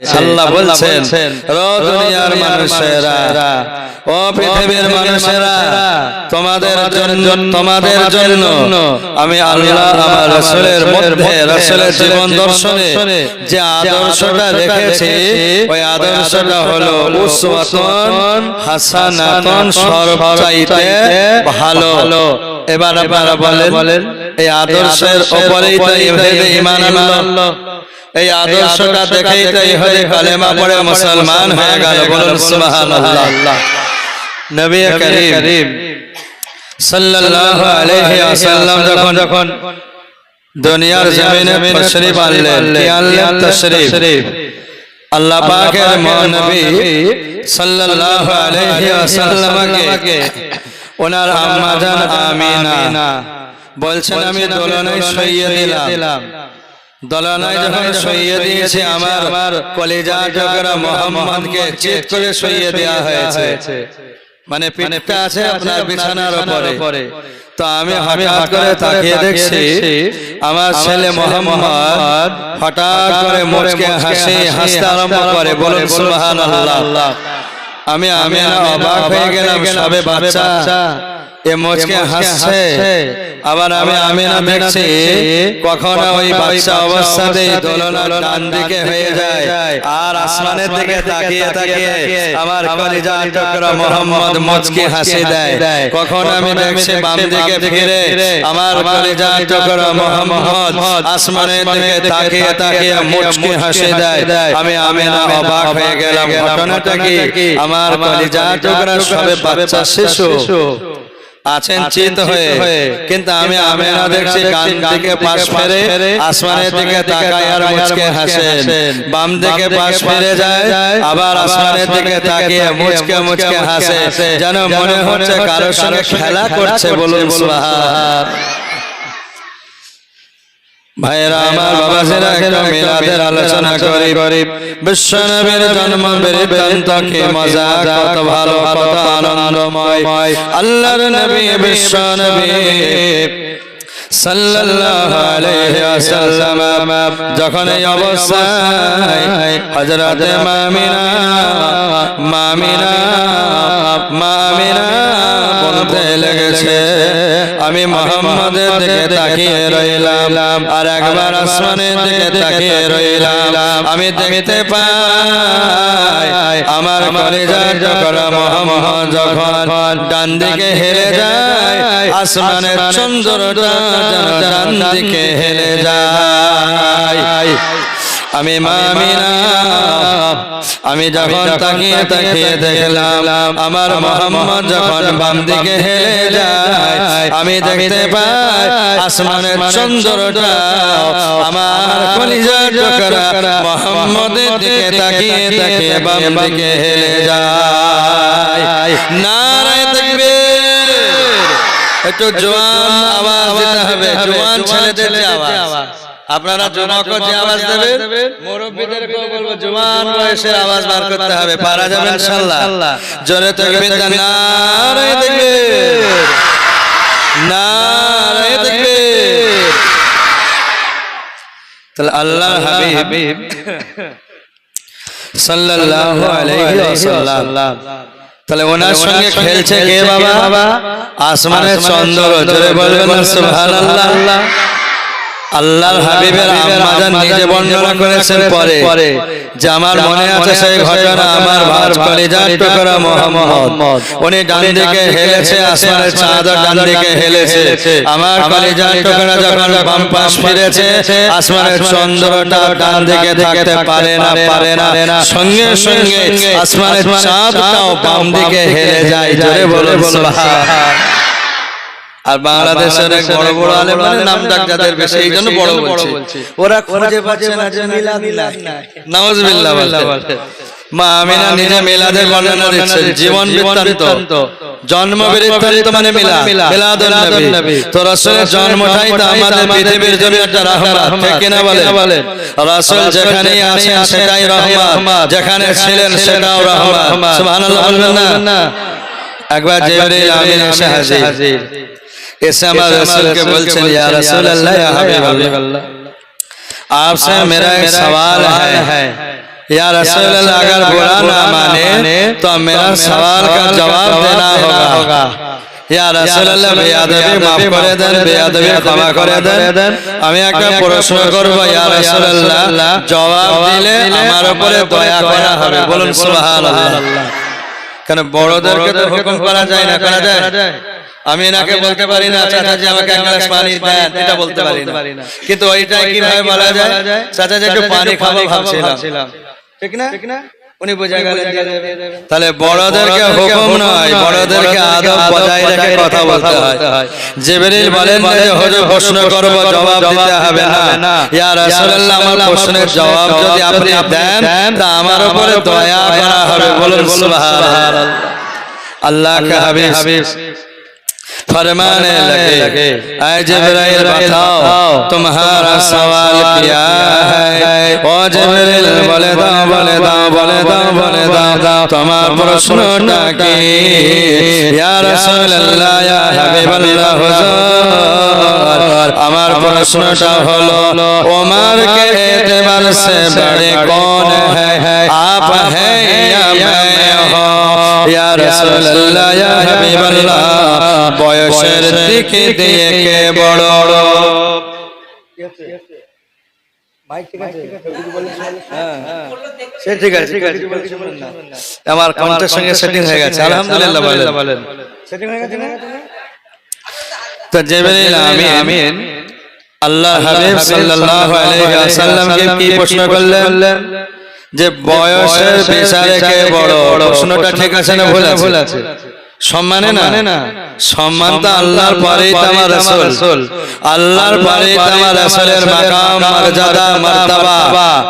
আল্লাহ বলছেন ও দুনিয়ার মানুষেরা ও পৃথিবীর মানুষেরা তোমাদের জন্য তোমাদের জন্য আমি আল্লাহ আমার রাসূলের মধ্যে রাসূলের জীবন দর্শনে যে আদর্শটা রেখেছি ওই আদর্শটা হলো উসওয়াতুন হাসানাতুন সর্বচাইতে ভালো। এবার আপনারা বলেন এই আদর্শের উপরেই তো ঈমান আনলো এই আদর্শটা দেখেই তো এই কালেমা পড়ে মুসলমান হয়ে গেল বলুন সুবহানাল্লাহ। নবী করিম সাল্লাল্লাহু আলাইহি ওয়াসাল্লাম যখন যখন দুনিয়ার জমিনে তশরিফ আনলেন কি আনলেন তশরিফ। আল্লাহ পাকের মহানবী সাল্লাল্লাহু আলাইহি ওয়াসাল্লামকে ওনার আম্মা জান আমিনা বলছেন আমি দোলনায় শুইয়ে দিলাম। দলানায় যখন শুইয়ে দিয়েছে আমার আমার কলেজা টুকরা মোহাম্মদকে চেক করে হয়েছে। মানে পিঠটা আছে আপনার বিছানার উপরে। তো আমি হঠাৎ করে তাকিয়ে দেখছি আমার ছেলে মোহাম্মদ হঠাৎ করে মুচকে হাসি হাসতে আরম্ভ করে। বলুন সুবহানাল্লাহ। আমি আমি অবাক হয়ে গেলাম সবে বাচ্চা। এ মুচকে হাসছে। আবার আমি আমি না দেখছি কখনো ওই বাচ্চা অবস্থাতেই দোলনার ডান দিকে হয়ে যায়। আর আসমানের দিকে তাকিয়ে তাকিয়ে আমার কলিজা টুকরা মোহাম্মদ মুচকি হাসি দেয়। কখন আমি দেখছি বাম দিকে ফিরে। আমার কলিজা টুকরা মোহাম্মদ আসমানের দিকে তাকিয়ে তাকিয়ে মুচকি হাসি দেয়। আমি আমি না অবাক হয়ে গেলাম। ঘটনাটা কি? আমার কলিজা টুকরা সবে বাচ্চা শিশু। আছেন চিত হয়ে। কিন্তু আমি আমেনা দেখছি গান থেকে পাশ ফেরে আসমানের দিকে তাকায় আর মুচকে হাসেন। বাম দিকে পাশ ফিরে যায় আবার আসমানের দিকে তাকিয়ে মুচকে মুচকে হাসে। যেন মনে হচ্ছে কারোর সঙ্গে খেলা করছে বলুন সুবহান। ভাইরা আমার বাবা মিলাদের আলোচনা করি। করি বিশ্বনবীর জন্ম বৃত্তান্ত ভালো আনন্দময়। আল্লাহর নবী বিশ্বনবী যখন এই হযরত মামিনা মামিনা মামিনা আমি মোহাম্মদের দিকে তাকিয়ে রইলাম। আর একবার আসমানের দিকে তাকিয়ে রইলাম। আমি দেখতে পাই আমার কলেজার যখন মোহাম্মদ যখন ডান দিকে হেলে যায় আসমানের চন্দ্রটা যেন ডান দিকে হেলে যায়। আমি মামিনা আমি যখন তাকিয়ে তাকিয়ে দেখলাম আমার মোহাম্মদ যখন বাম দিকে হেলে যায় আমি দেখতে পাই আসমানের চন্দ্রটা আমার কলিজার টুকরা মোহাম্মদের দিকে তাকিয়ে তাকিয়ে বাম দিকে হেলে যায়। নারায় তাকবীর। একটু জোয়ান আওয়াজ হবে জোয়ান ছেলেদের যে আওয়াজ। আপনারা যুবক যে আওয়াজ দেবেন? মুরব্বীদেরকেও বলব জোয়ান বয়সের আওয়াজ বার করতে হবে। পারা যাবে ইনশাআল্লাহ জোরে তাকবীর নারায়ে তাকবীর নারায়ে তাকবীর তাহলে আল্লাহ হাবিব সাল্লাল্লাহু আলাইহি ওয়াসাল্লাম। তাহলে ওনার সঙ্গে খেলছে কে বাবা? আসমানের চন্দ্র। জোরে বলবেন সুবহানাল্লাহ। আল্লাহর হাবিবের আম্মাজান নিজে বর্ণনা করেছেন পরে। যে আমার মনে আছে সেই ঘটনা আমার ভাজ কলিজার টুকরা মোহাম্মদ। উনি ডান দিকে হেলেছে আসমানের চাঁদ ডান দিকে হেলেছে। আমার কলিজার টুকরা যখন বাম পাশ ফিরেছে আসমানের চন্দ্রটা ডান দিকে থাকতে পারে না পারে না সঙ্গে সঙ্গে আসমানের চাঁদটাও বাম দিকে হেলে যায় জোরে বলে সুবহান। আর বাংলাদেশের এক বড় বড় আলেম মানে নাম ডাক যাদের বেশি এই জন্য বড় বলছি। ওরা খুঁজে পাচ্ছে না যে মিলাদ নাই। নাউজুবিল্লাহ বলতে মা আমিনা নিজে মিলাদের বর্ণনা দিচ্ছেন। জীবন বৃত্তান্ত। জন্ম বৃত্তান্ত মানে মিলাদ। মিলাদুন নবী। তো রাসূলের জন্মটাই তো আমাদের পৃথিবীর জন্য একটা রহমত। ঠিক কিনা বলেন? রাসূল যেখানে আছেন সেটাই রহমত। যেখানে ছিলেন সেটাও রহমত। সুবহানাল্লাহ বলবেন না। একবার জিবরিল আমিন এসে হাজির। ऐसे हमारे रसूल के बोलते या रसूल अल्लाह या हबीब अल्लाह आपसे मेरा एक सवाल है या रसूल अल्लाह अगर बुरा ना माने तो मेरा सवाल का जवाब देना होगा ইয়া রাসূলুল্লাহ বেয়াদবি মাফ করে দেন বেয়াদবি ক্ষমা করে দেন আমি একটা প্রশ্ন করব ইয়া রাসূলুল্লাহ জবাব দিলে আমার উপরে দয়া করা হবে বলুন সুবহানাল্লাহ কেন বড়দেরকে তো হুকুম করা যায় না করা যায় আমি এনাকে বলতে পারি না চাচা আমাকে এক গ্লাস পানি দেন। এটা বলতে পারি না। কিন্তু ওইটা কীভাবে বলা যায়? চাচা একটু পানি খাব ভাবছিলাম। ঠিক না? ঠিক না? জবাব আমার যদি আপনি উপরে দয়া হবে। বলুন আল্লাহ फरमाने लगे ऐ जिब्राइल बताओ तुम्हारा सवाल क्या है ओ जिब्राइल বলে দাও বলে দাও বলে দাও বলে দাও দাও তোমার প্রশ্নটা কি ইয়া রাসূলুল্লাহ ইয়া হাবিবাল্লাহ হুজুর আমার প্রশ্নটা হলো ওমর के एतबार से बड़े कौन है आप हैं या मैं हूँ ইয়া রাসূলুল্লাহ ইয়া হাবিবাল্লাহ বয়সের দিকে দিয়ে কে বড়। সে ঠিক আছে ঠিক আছে আমার কাউন্টের সঙ্গে সেটিং হয়ে গেছে। আলহামদুলিল্লাহ বলেন। সেটিং হয়ে গেছে না? তো জিবরিল আমিন। আল্লাহ হাবিব সাল্লাল্লাহু আলাইহি ওয়াসাল্লামকে কি প্রশ্ন করলেন? যে বয়সের বিচারে কে বড়? প্রশ্নটা ঠিক আছে না ভুল আছে। সম্মানে না সম্মান তো আল্লাহর পরেই তো আমার রাসূল আল্লাহর পরেই তো আমার রাসূলের মাকাম মর্যাদা মর্তবা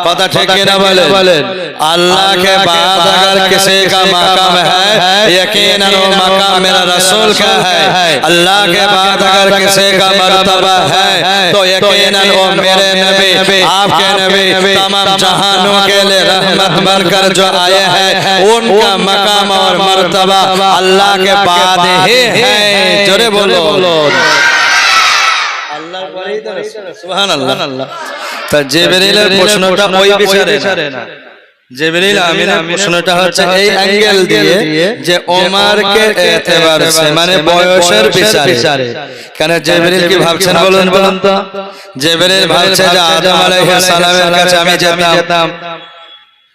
কথা ঠিক না বলেন अल्लाह के बाद अगर किसी का मकाम है यकीनन वो मकाम मेरा रसूल का है अल्लाह के बाद अगर किसी का मर्तबा है तो यकीनन वो मेरे नबी आपके नबी तमाम जहानों के लिए रहमत बनकर जो आए हैं उनका मकाम और मर्तबा अल्लाह কে বাদ হে হ্যাঁ জোরে বলো। আল্লাহর পরেই তো সুবহানাল্লাহ। তা জিবরিলের প্রশ্নটা ওই বিচারে না। জিবরিল আমিন প্রশ্নটা হচ্ছে এই অ্যাঙ্গেল দিয়ে যে ওমর ওমারকে এতেবার মানে, মানে বয়সের বিচারে। কেন জিবরিল কি ভাবছেন বলুন বলুন তো? জিবরিল ভাবছে যে আদম আলাইহিস সালামের কাছে আমি যেতাম।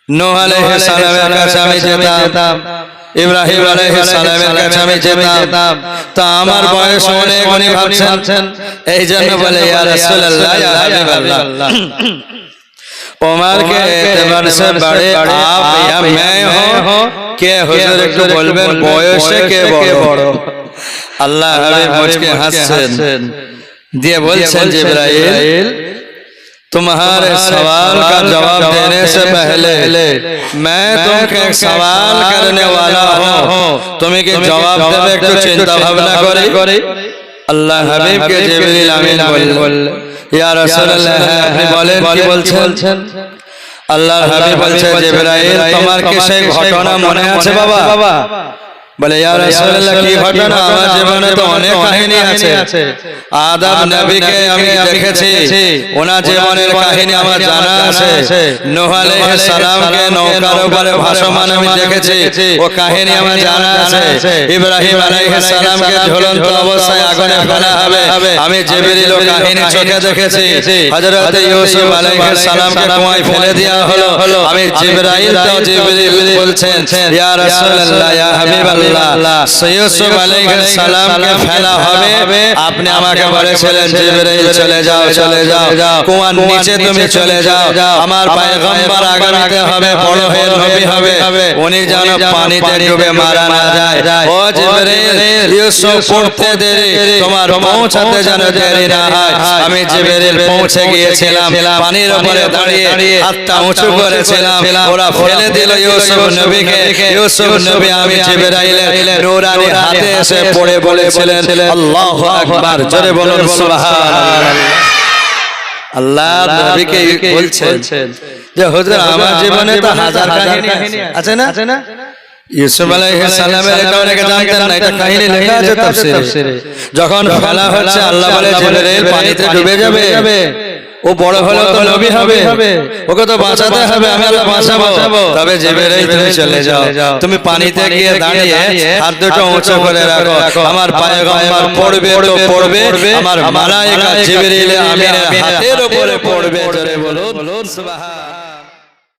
নূহ আলাইহিস সালামের কাছে আমি যেতাম। ইব্রাহিম আলাইহিস সালামের কাছে আমি যেতাম তা আমার বয়স অনেক উনি ভাবছেন এই জন্য বলে ইয়া রাসূলুল্লাহ ইয়া হাবিবাল্লাহ उमर के एतबार से बड़े आप या मैं हो কে হুজুর একটু বলবেন বয়সে কে বড় আল্লাহ হাবিব মুঝকে হাসছেন দিয়ে বলছেন জিবরাইল तुम्हारे सवाल का जवाब देने से पहले मैं तुमको एक सवाल करने वाला हूँ तुम्हें के जवाब देवे একটু চিন্তা ভাবনা করে আল্লাহ হাবিব কে জিবরিল আমিন বললেন ইয়া রাসূলুল্লাহ আপনি বলেন কি বলছেন আল্লাহর হাবিব বলছে জিবরাইল তোমার কি সেই ঘটনা মনে আছে বাবা বলে ইয়া রাসূলুল্লাহ কি ঘটনা? আমার জীবনে তো অনেক কাহিনী আছে। আদম নবীকে আমি দেখেছি। ওনার জীবনের কাহিনী আমার জানা আছে। নূহ আলাইহিস সালামকে নৌকার উপরে ভাসমান আমি দেখেছি। ও কাহিনী আমার জানা আছে। ইব্রাহিম আলাইহিস সালামকে ঝুলন্ত অবস্থায় আগুনে ফেলা হবে। আমি জিবরিল কাহিনী চোখে দেখেছি। হযরত ইউসুফ আলাইহিস সালামকে কুয়ায় ফেলে দেওয়া হলো। আমি জিবরাইল তো জিবরিল বলছেন ইয়া রাসূলুল্লাহ ইয়া হাবিবাল্লাহ ইউসুফ আলাইহিস সালামকে ফেলা হবে। আপনি আমাকে বলেছিলেন জিবরাইল চলে যাও চলে যাও। কুয়ার নিচে তুমি চলে যাও। আমার পয়গম্বর আগামীতে হবে বড় হয়ে নবী হবে উনি যেন পানিতে ডুবে মারা না যায়। ও জিবরাইল ইউসুফ পড়তে দেরি তোমার পৌঁছাতে যেন দেরি না হয়। আমি জিবরাইল পৌঁছে গিয়েছিলাম। পানির উপরে দাঁড়িয়ে হাতটা উঁচু করেছিলাম। ওরা ফেলে দিল ইউসুফ নবীকে ইউসুফ নবী আমি জিবরাইলের নূরানি হাতে এসে পড়ে বলেছিলেন আল্লাহু আকবার। জোরে বলুন সুবহানাল্লাহ। আল্লাহ নবীকে বলছেন যে হুজুর আমার জীবনে তো হাজার কাহিনী আছে। না? আছে না? ইউসুফ আলাইহিস সালামের এটা অনেকে জানতেন না এটা কাহিনী লেখা আছে তাফসীরে। যখন ফেলা হচ্ছে আল্লাহ বলে জিবরাইল পানিতে ডুবে যাবে। ও বড় হলে তো নবী হবে। ওকে তো বাঁচাতে হবে আমি আল্লাহ বাঁচাবো। তবে জেবেরাই তুমি চলে যাও তুমি পানিতে গিয়ে দাঁড়িয়ে হাত দুটো উঁচু করে রাখো। আমার পায়ে আমার পড়বে তো পড়বে আমার মালায়েকা জিবরাইল আমিনের হাতের উপরে পড়বে জোরে বলুন সুবহান।